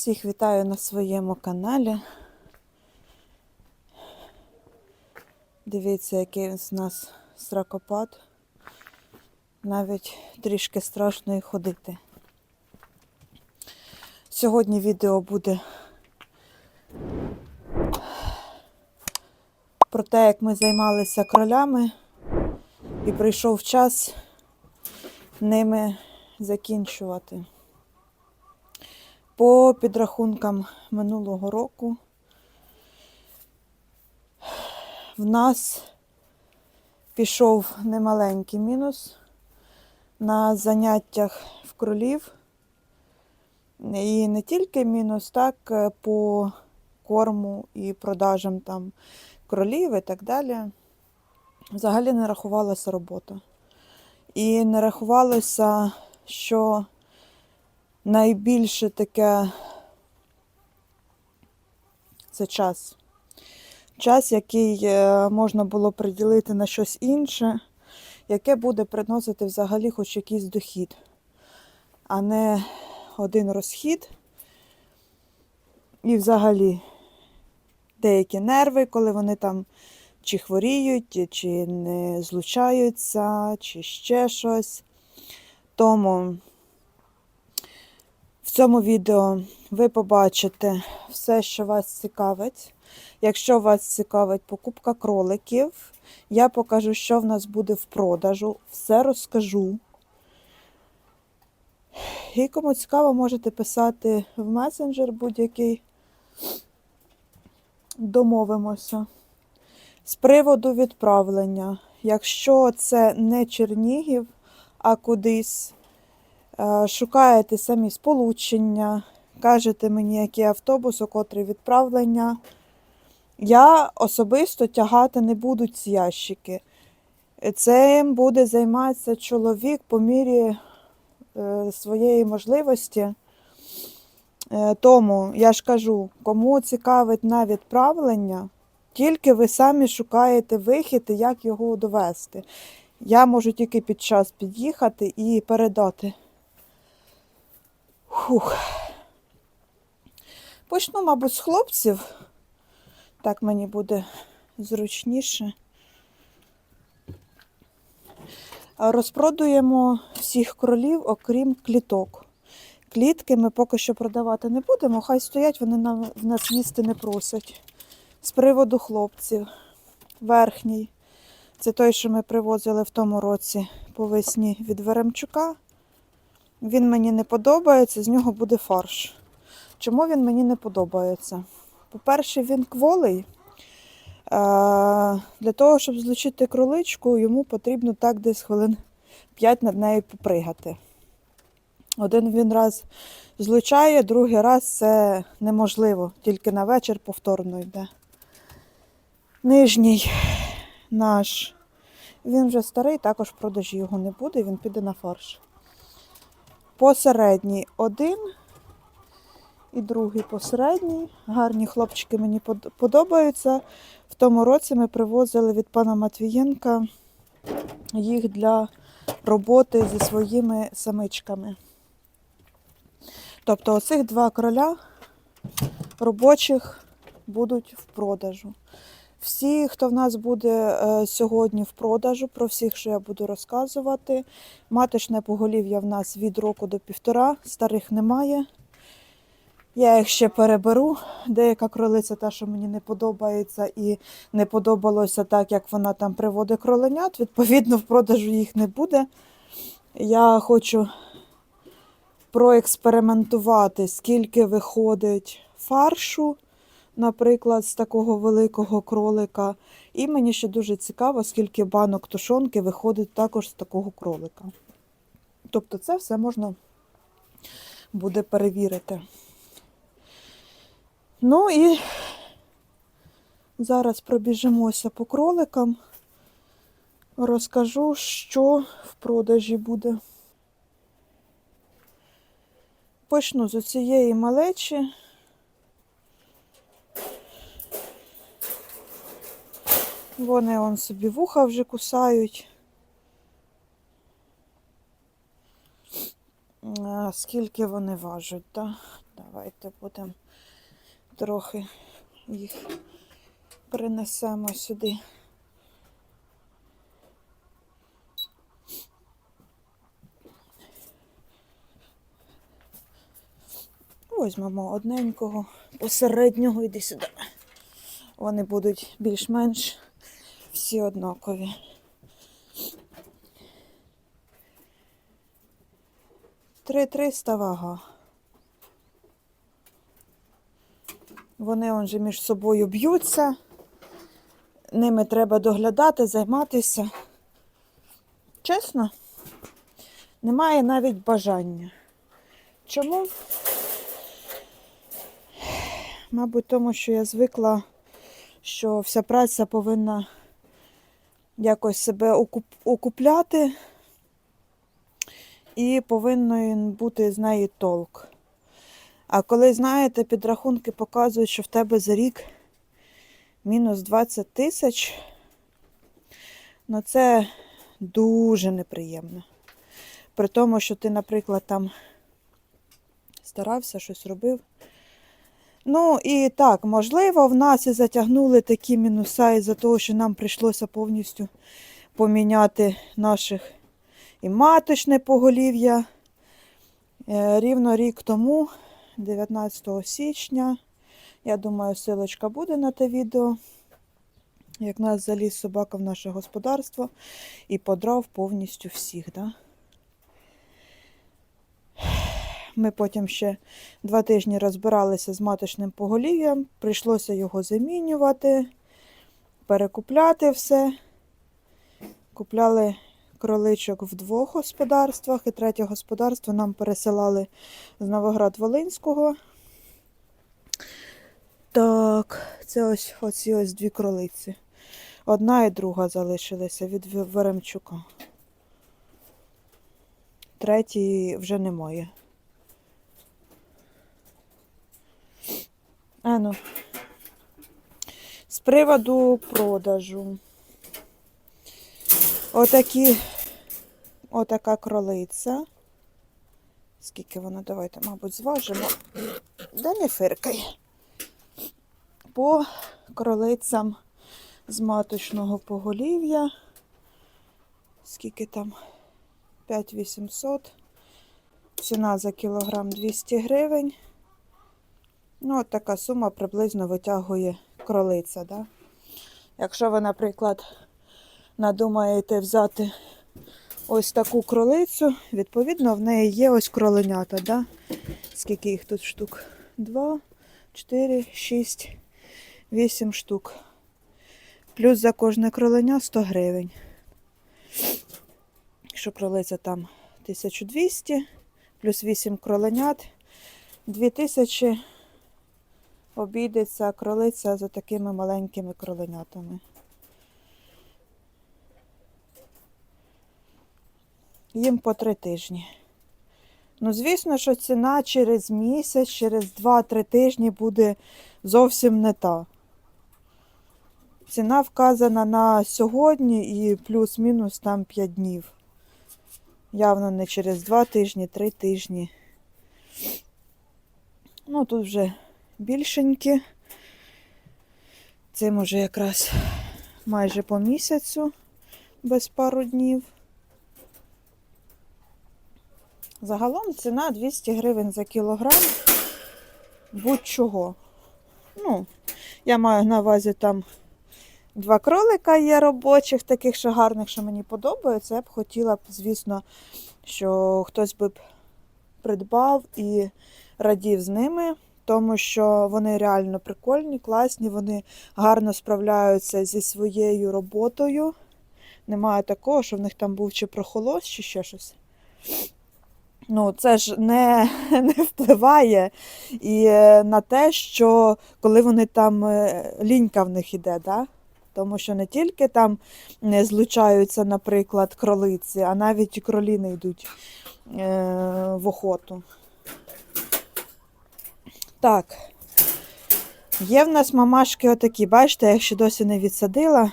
Всіх вітаю на своєму каналі. Дивіться, який з нас сракопад. Навіть трішки страшно і ходити. Сьогодні відео буде про те, як ми займалися кролями, і прийшов час ними закінчувати. По підрахункам минулого року в нас пішов немаленький мінус на заняттях в кролів. І не тільки мінус, так, е, по корму і продажам там кролів і так далі. Взагалі не рахувалася робота. І не рахувалося, що найбільше таке це час. Час, який е, можна було приділити на щось інше, яке буде приносити взагалі хоч якийсь дохід, а не один розхід. І взагалі деякі нерви, коли вони там чи хворіють, чи не злучаються, чи ще щось. Тому в цьому відео ви побачите все, що вас цікавить. Якщо вас цікавить покупка кроликів, я покажу, що в нас буде в продажу, все розкажу. І кому цікаво, можете писати в месенджер будь-який. Домовимося. З приводу відправлення. Якщо це не Чернігів, а кудись шукаєте самі сполучення, кажете мені, який автобус, у котрий відправлення. Я особисто тягати не буду ці ящики. Цим буде займатися чоловік по мірі е, своєї можливості. Е, Тому я ж кажу, кому цікавить на відправлення, тільки ви самі шукаєте вихід і як його довести. Я можу тільки під час під'їхати і передати. Фух. Почну, мабуть, з хлопців. Так мені буде зручніше. Розпродуємо всіх кролів, окрім кліток. Клітки ми поки що продавати не будемо, хай стоять, вони нам, в нас їсти не просять. З приводу хлопців. Верхній. Це той, що ми привозили в тому році по весні від Веремчука. Він мені не подобається, з нього буде фарш. Чому він мені не подобається? По-перше, він кволий. Е, Для того, щоб злучити кроличку, йому потрібно так десь хвилин 5 над нею попригати. Один він раз злучає, другий раз це неможливо, тільки на вечір повторно йде. Нижній наш. Він вже старий, також в продажі його не буде, він піде на фарш. Посередній один і другий посередній. Гарні хлопчики мені подобаються. В тому році ми привозили від пана Матвієнка їх для роботи зі своїми самичками. Тобто оцих два кроля робочих будуть в продажу. Всі, хто в нас буде е, сьогодні в продажу, про всіх, що я буду розказувати. Маточне поголів'я в нас від року до півтора, старих немає. Я їх ще переберу. Деяка кролиця, та, що мені не подобається, і не подобалося так, як вона там приводить кроленят. Відповідно, в продажу їх не буде. Я хочу проекспериментувати, скільки виходить фаршу наприклад, з такого великого кролика. І мені ще дуже цікаво, скільки банок тушонки виходить також з такого кролика. Тобто це все можна буде перевірити. Ну і зараз пробіжимося по кроликам, розкажу, що в продажі буде. Почну з цієї малечі. Вони он собі вуха вже кусають. Скільки вони важать, так? Давайте будемо трохи їх принесемо сюди. Возьмемо одненького, посереднього, іди сюди. Вони будуть більш-менш всі однакові. Три триста вага. Вони он же між собою б'ються. Ними треба доглядати, займатися. Чесно, немає навіть бажання. Чому? Мабуть, тому що я звикла, що вся праця повинна якось себе окуп- окупляти і повинен бути з неї толк. А коли, знаєте, підрахунки показують, що в тебе за рік мінус 20 тисяч, ну це дуже неприємно. При тому, що ти, наприклад, там старався, щось робив. Ну і так, можливо, в нас і затягнули такі мінуса із-за того, що нам прийшлося повністю поміняти наших і маточне поголів'я. Е, Рівно рік тому, 19 січня, я думаю, силочка буде на те відео, як нас заліз собака в наше господарство і подрав повністю всіх. Да? Ми потім ще два тижні розбиралися з маточним поголів'ям, прийшлося його замінювати, перекупляти все. Купляли кроличок в двох господарствах, і третє господарство нам пересилали з Новоград-Волинського. Так, це ось оці ось дві кролиці. Одна і друга залишилися від Веремчука. Третій вже немає. А ну. З приводу продажу. Отакі, отака кролиця. Скільки вона, давайте, мабуть, зважимо. Да не фиркай. По кролицям з маточного поголів'я. Скільки там? 5800. Ціна за кілограм 200 гривень. Ну, от така сума приблизно витягує кролиця. Да? Якщо ви, наприклад, надумаєте взяти ось таку кролицю, відповідно, в неї є ось кроленята. Да? Скільки їх тут штук? Два, чотири, шість, вісім штук. Плюс за кожне кроленя 100 гривень. Якщо кролиця там 1200, плюс 8 кроленят, 2000 обійдеться кролиця за такими маленькими кроленятами. Їм по три тижні. Ну, звісно, що ціна через місяць, через 2-3 тижні буде зовсім не та. Ціна вказана на сьогодні і плюс-мінус там 5 днів. Явно не через 2 тижні, 3 тижні. Ну, тут вже більшенькі. Цим уже якраз майже по місяцю, без пару днів. Загалом ціна 200 гривень за кілограм будь-чого. Ну, я маю на увазі там два кролика є робочих, таких що гарних, що мені подобаються. Я б хотіла б, звісно, що хтось би б придбав і радів з ними, тому що вони реально прикольні, класні, вони гарно справляються зі своєю роботою. Немає такого, що в них там був чи прохолос, чи ще щось. Ну, це ж не, не впливає і е, на те, що коли вони там е, лінька в них іде, да? тому що не тільки там не злучаються, наприклад, кролиці, а навіть і кролі не йдуть е, в охоту. Так. Є в нас мамашки отакі, бачите, я їх ще досі не відсадила.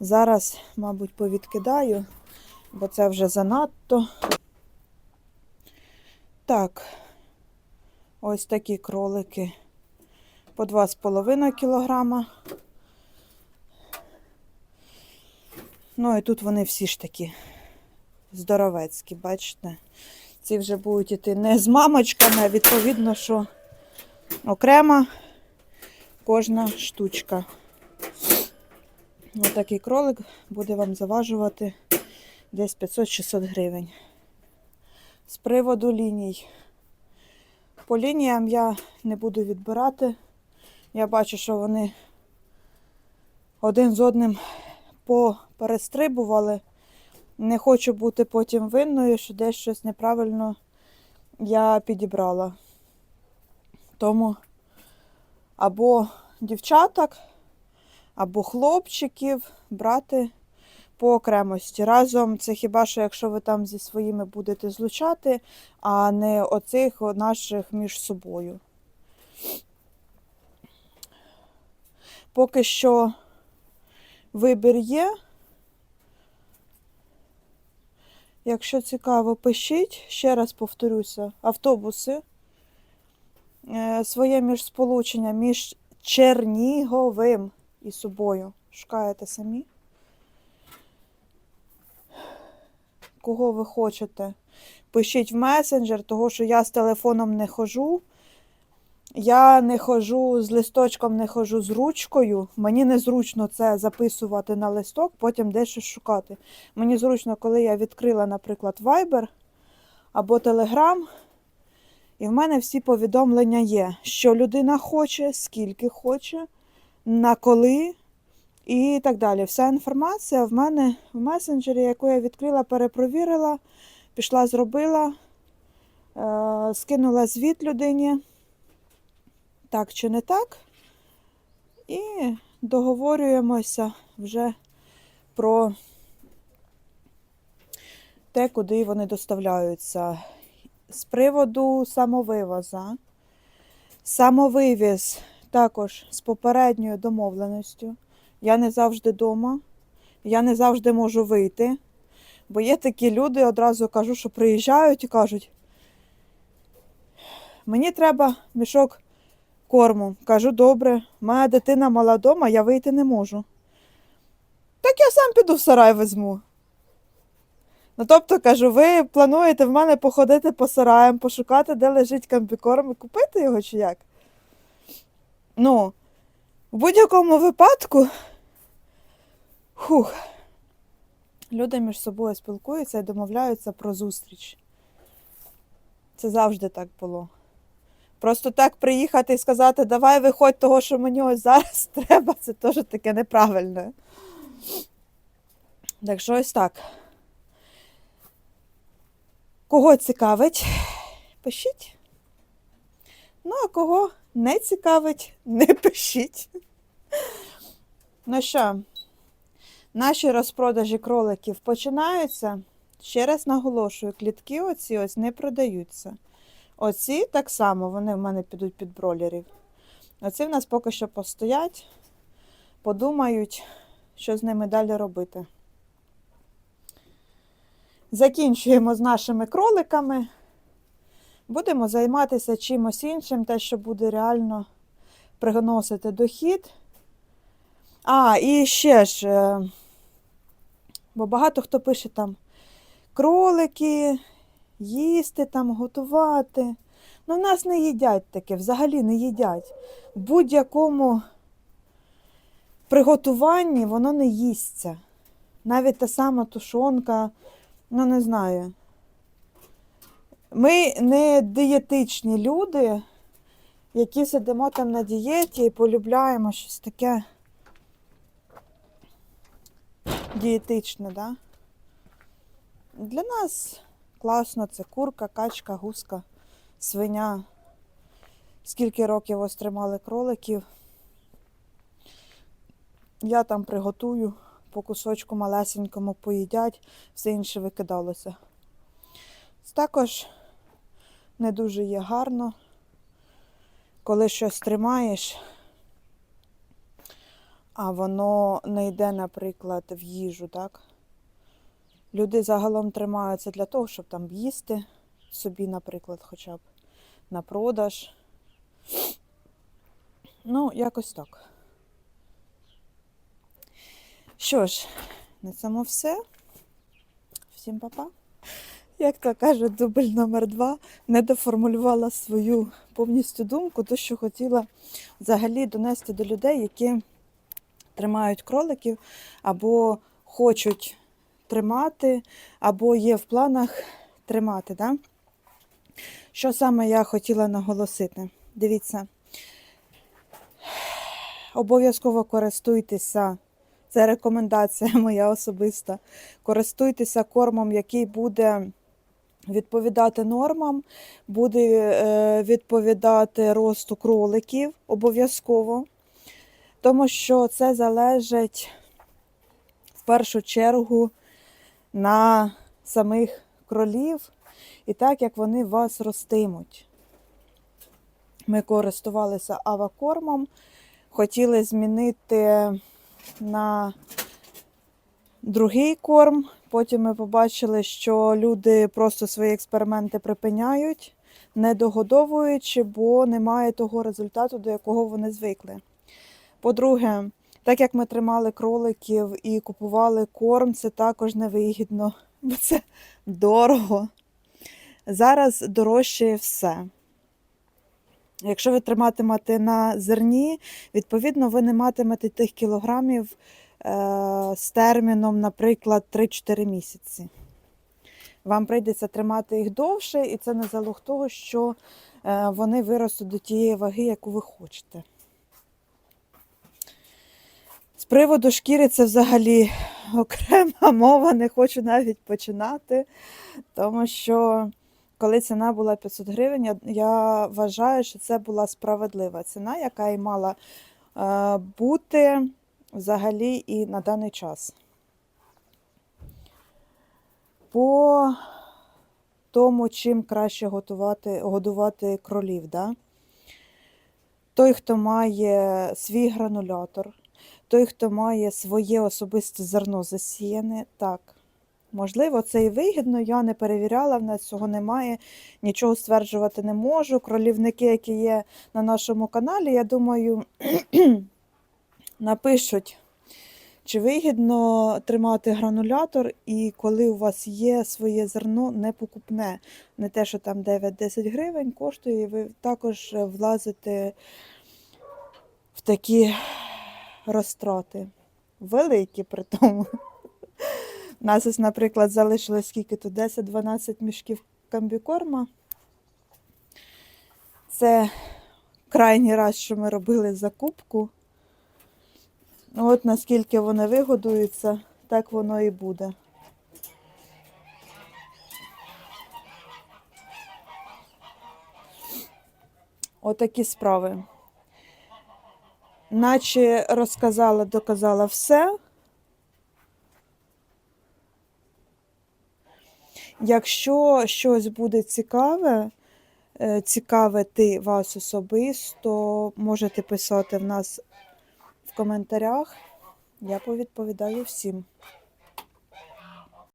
Зараз, мабуть, повідкидаю, бо це вже занадто. Так, ось такі кролики по 2,5 кілограма. Ну і тут вони всі ж такі здоровецькі, бачите? Ці вже будуть іти не з мамочками, а відповідно, що окрема кожна штучка. Ось такий кролик буде вам заважувати десь 500-600 гривень. З приводу ліній. По лініям я не буду відбирати. Я бачу, що вони один з одним поперестрибували. Не хочу бути потім винною, що десь щось неправильно я підібрала. Тому або дівчаток, або хлопчиків брати по окремості. Разом це хіба що якщо ви там зі своїми будете злучати, а не оцих наших між собою. Поки що вибір є. Якщо цікаво, пишіть, ще раз повторюся, автобуси. Е, Своє міжсполучення між Черніговим і собою. Шукаєте самі. Кого ви хочете? Пишіть в месенджер, того що я з телефоном не хожу. Я не хожу з листочком, не хожу з ручкою. Мені незручно це записувати на листок, потім дещо шукати. Мені зручно, коли я відкрила, наприклад, Viber або Telegram, і в мене всі повідомлення є, що людина хоче, скільки хоче, на коли і так далі. Вся інформація в мене в месенджері, яку я відкрила, перепровірила, пішла, зробила, е- скинула звіт людині так чи не так. І договорюємося вже про те, куди вони доставляються. З приводу самовивоза. Самовивіз також з попередньою домовленістю. Я не завжди вдома, я не завжди можу вийти. Бо є такі люди, одразу кажу, що приїжджають і кажуть, мені треба мішок корму. Кажу, добре, моя дитина мала дома, я вийти не можу. Так я сам піду в сарай візьму. Ну, тобто, кажу, ви плануєте в мене походити по сараям, пошукати, де лежить комбікорм і купити його чи як? Ну, в будь-якому випадку, хух, люди між собою спілкуються і домовляються про зустріч. Це завжди так було. Просто так приїхати і сказати, давай виходь того, що мені ось зараз треба, це теж таке неправильне. Так що ось так. Кого цікавить, пишіть. Ну, а кого не цікавить, не пишіть. Ну що, наші розпродажі кроликів починаються. Ще раз наголошую, клітки оці ось не продаються. Оці так само, вони в мене підуть під бролерів. Оці в нас поки що постоять, подумають, що з ними далі робити. Закінчуємо з нашими кроликами. Будемо займатися чимось іншим, те, що буде реально приносити дохід. А, і ще ж, е, бо багато хто пише там кролики, їсти там, готувати. Ну, в нас не їдять таке, взагалі не їдять. В будь-якому приготуванні воно не їсться. Навіть та сама тушонка, ну не знаю. Ми не дієтичні люди, які сидимо там на дієті і полюбляємо щось таке дієтичне, да? Для нас класно це курка, качка, гуска, свиня. Скільки років ось тримали кроликів. Я там приготую, по кусочку малесенькому поїдять, все інше викидалося. Також не дуже є гарно, коли щось тримаєш, а воно не йде, наприклад, в їжу, так? Люди загалом тримаються для того, щоб там їсти, собі, наприклад, хоча б на продаж. Ну, якось так. Що ж, на цьому все. Всім па-па. Як то кажуть, дубль номер два не доформулювала свою повністю думку, то що хотіла взагалі донести до людей, які тримають кроликів або хочуть тримати, або є в планах тримати. Да? Що саме я хотіла наголосити? Дивіться, обов'язково користуйтеся. Це рекомендація моя особиста. Користуйтеся кормом, який буде відповідати нормам, буде е, відповідати росту кроликів обов'язково, тому що це залежить в першу чергу на самих кролів і так, як вони вас ростимуть. Ми користувалися авакормом, хотіли змінити на другий корм. Потім ми побачили, що люди просто свої експерименти припиняють, не догодовуючи, бо немає того результату, до якого вони звикли. По-друге, так як ми тримали кроликів і купували корм, це також невигідно, бо це дорого. Зараз дорожчає все. Якщо ви триматимете на зерні, відповідно, ви не матимете тих кілограмів е, з терміном, наприклад, 3-4 місяці. Вам прийдеться тримати їх довше, і це не залог того, що е, вони виростуть до тієї ваги, яку ви хочете. З приводу шкіри це взагалі окрема мова, не хочу навіть починати, тому що коли ціна була 500 гривень, я, я вважаю, що це була справедлива ціна, яка і мала е, бути взагалі і на даний час. По тому, чим краще готувати, годувати кролів. Да? Той, хто має свій гранулятор, той, хто має своє особисте зерно засіяне, так. Можливо, це і вигідно, я не перевіряла, в нас цього немає, нічого стверджувати не можу. Кролівники, які є на нашому каналі, я думаю, напишуть, чи вигідно тримати гранулятор, і коли у вас є своє зерно непокупне. Не те, що там 9-10 гривень коштує, і ви також влазите в такі розтрати. Великі при тому. У нас, ось, наприклад, залишилось скільки тут 10-12 мішків комбікорма. Це крайній раз, що ми робили закупку. Ну, От наскільки вони вигодуються, так воно і буде. Отакі справи. Наче розказала, доказала все. Якщо щось буде цікаве, е, цікавити вас особисто, можете писати в нас в коментарях. Я повідповідаю всім.